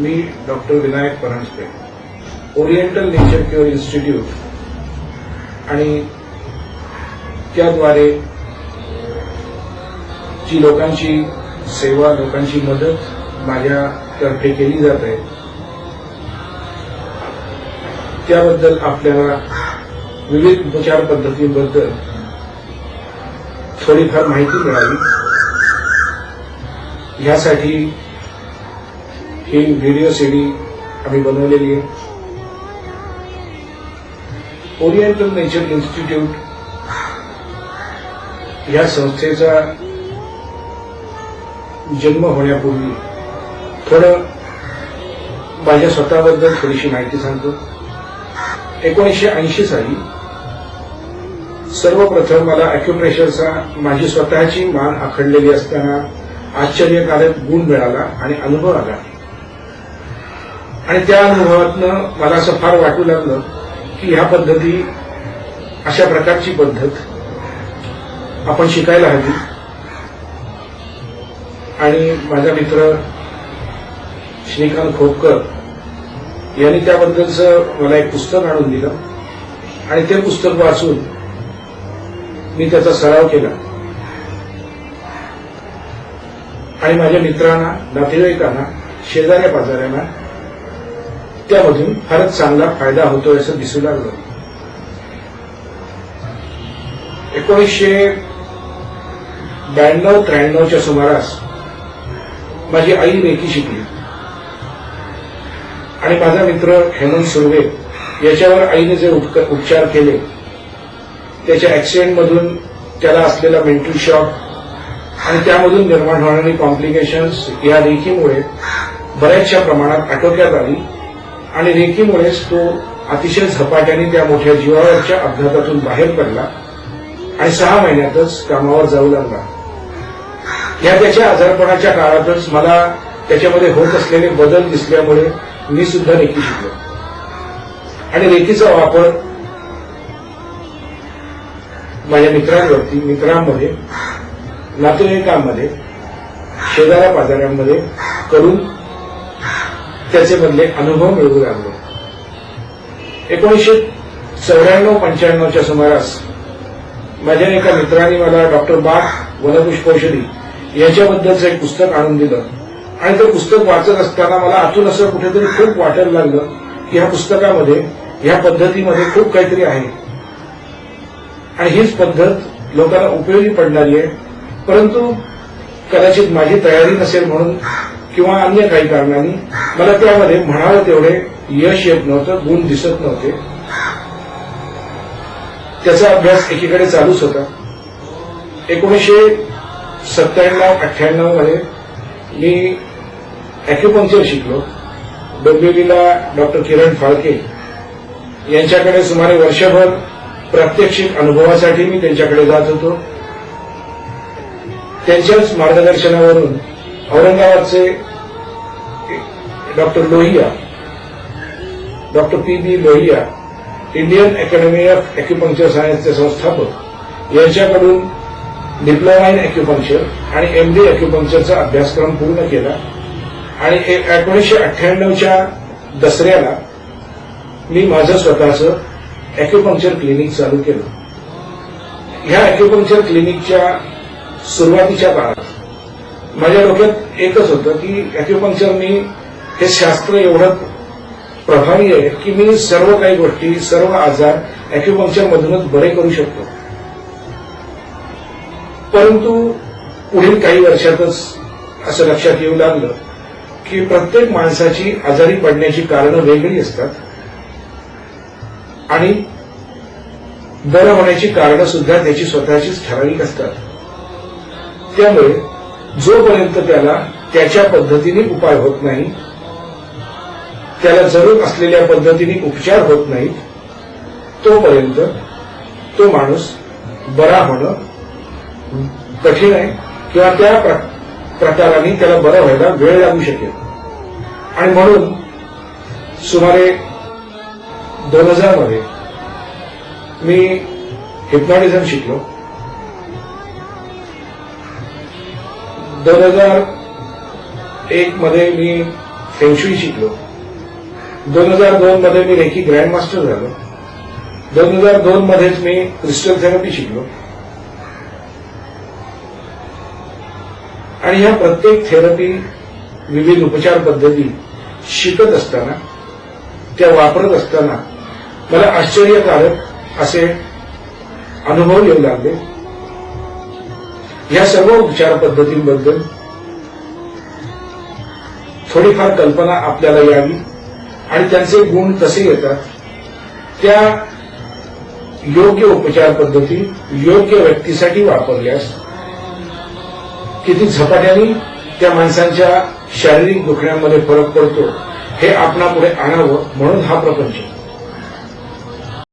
मी doctor Vinayak Paranjape oriental nature cure institute आणि त्याद्वारे जी लोकांची सेवा लोकांची मदत माझ्यातर्फे केली जात आहे त्याबद्दल आपल्याला विविध उपचार पद्धतींबद्दल थोडीफार माहिती मिळावी. यासाठी ही व्हिडिओ सीडी आम्ही बनवलेली आहे. ओरिएंटल नेचर इन्स्टिट्यूट या संस्थेचा जन्म होण्यापूर्वी थोडं माझ्या स्वतःबद्दल थोडीशी माहिती सांगतो. एकोणीसशे ऐंशी साली सर्वप्रथम मला अॅक्युप्रेशरचा माझी स्वतःची मान आखडलेली असताना आश्चर्यकारक गुण मिळाला आणि अनुभव आला. आणि त्या अनुभवातनं मला असं फार वाटू लागलं की ह्या पद्धती अशा प्रकारची पद्धत आपण शिकायला हवी. आणि माझा मित्र श्रीकांत खोपकर यांनी त्याबद्दलचं मला एक पुस्तक आणून दिलं. आणि ते पुस्तक वाचून मी त्याचा सराव केला. आणि माझ्या मित्रांना नातेवाईकांना शेजाऱ्या पाजाऱ्यांना त्यामधून फारच चांगला फायदा होतोय असं दिसू लागलं. एकोणीसशे ब्याण्णव त्र्याण्णवच्या सुमारास माझी आई रेकी शिकली. आणि माझा मित्र हेमंत सुर्वे याच्यावर आईने जे उपचार केले त्याच्या ऍक्सिडेंटमधून त्याला असलेला मेंटल शॉक आणि त्यामधून निर्माण होणारी कॉम्प्लिकेशन्स या रेखीमुळे बऱ्याचशा प्रमाणात आटोक्यात आली. आणि रेखीमुळेच तो अतिशय झपाट्याने त्या मोठ्या जीवावरच्या अपघातातून बाहेर पडला आणि सहा महिन्यातच कामावर जाऊ लागला. या त्याच्या आजारपणाच्या काळातच मला त्याच्यामध्ये होत असलेले बदल दिसल्यामुळे मी सुद्धा रेखी शिकलो. आणि रेखीचा वापर माझ्या मित्रांवरती मित्रांमध्ये नातेवाईकांमध्ये शेजाऱ्या पाजाऱ्यांमध्ये करून त्याचे मधले अनुभव मिळवू लागलो एकोणीसशे चौऱ्याण्णव पंच्याण्णवच्या सुमारास माझ्या एका मित्राने मला डॉक्टर बाग वनपुष्पौषधी याच्याबद्दलचं एक पुस्तक आणून दिलं. आणि ते पुस्तक वाचत असताना मला आतून असं कुठेतरी खूप वाटायला लागलं की ह्या पुस्तकामध्ये ह्या पद्धतीमध्ये खूप काहीतरी आहे. आणि हीच पद्धत लोकांना उपयोगी पडणारी आहे. परंतु कदाचित माझी तयारी नसेल म्हणून किंवा अन्य काही कारणांनी मला त्यामध्ये म्हणावं तेवढे यश येत नव्हतं गुण दिसत नव्हते. त्याचा अभ्यास एकीकडे चालूच होता. एकोणीसशे सत्त्याण्णव अठ्ठ्याण्णवमध्ये मी अॅक्युपंक्चर शिकलो. डोंबिवलीला डॉक्टर किरण फाळके यांच्याकडे सुमारे वर्षभर प्रात्यक्षिक अनुभवासाठी मी त्यांच्याकडे जात होतो. त्यांच्याच मार्गदर्शनावरून औरंगाबादचे doctor Lohia doctor P B Lohia Indian academy of acupuncture सायन्सचे संस्थापक यांच्याकडून डिप्लोमा इन अॅक्युपंक्चर आणि एमडी अॅक्युपंक्चरचा अभ्यासक्रम पूर्ण केला. आणि एकोणीसशे अठ्ठ्याण्णवच्या दसऱ्याला मी माझं स्वतःचं अॅक्युपंक्चर क्लिनिक चालू केलं. ह्या अॅक्युपंक्चर क्लिनिकच्या सुरुवातीच्या काळात माझ्या डोक्यात एकच होतं की अॅक्युपंक्चरनी हे शास्त्र एवढं प्रभावी आहे की मी सर्व काही गोष्टी सर्व आजार अॅक्युपंक्चर मधूनच बरे करू शकतो. परंतु पुढील काही वर्षातच असं लक्षात येऊ लागलं की प्रत्येक माणसाची आजारी पडण्याची कारणं वेगळी असतात आणि बरं होण्याची कारणं सुद्धा त्याची स्वतःचीच ठराविक असतात. त्यामुळे जोपर्यंत त्याला त्याच्या पद्धतीने उपाय होत नाही त्याला जरूर असलेल्या पद्धतीने उपचार होत नाहीत तोपर्यंत तो माणूस बरा होणं कठीण आहे किंवा त्या प्रकाराने त्याला बरं व्हायला वेळ लागू शकेल. आणि म्हणून सुमारे दोन हजारमध्ये मी हिप्नॉटिझम शिकलो. दोन हजार एक मध्ये मी फेंशुई शिकलो. दोन हजार दोन मध्ये मी रेखी ग्रँड मास्टर झालो. दोन हजार दोन मध्येच मी क्रिस्टल थेरपी शिकलो. आणि ह्या प्रत्येक थेरपी विविध उपचार पद्धती शिकत असताना त्या वापरत असताना मला आश्चर्यकारक असे अनुभव येऊ लागले. या सर्व उपचार पद्धतींबद्दल थोडीफार कल्पना आपल्याला यावी आणि त्यांचे गुण कसे येतात त्या योग्य उपचार पद्धती योग्य व्यक्तीसाठी वापरल्यास किती झपाट्याने त्या माणसांच्या शारीरिक दुखण्यामध्ये फरक पडतो हे आपणापुढे आणावं म्हणून हा प्रपंच.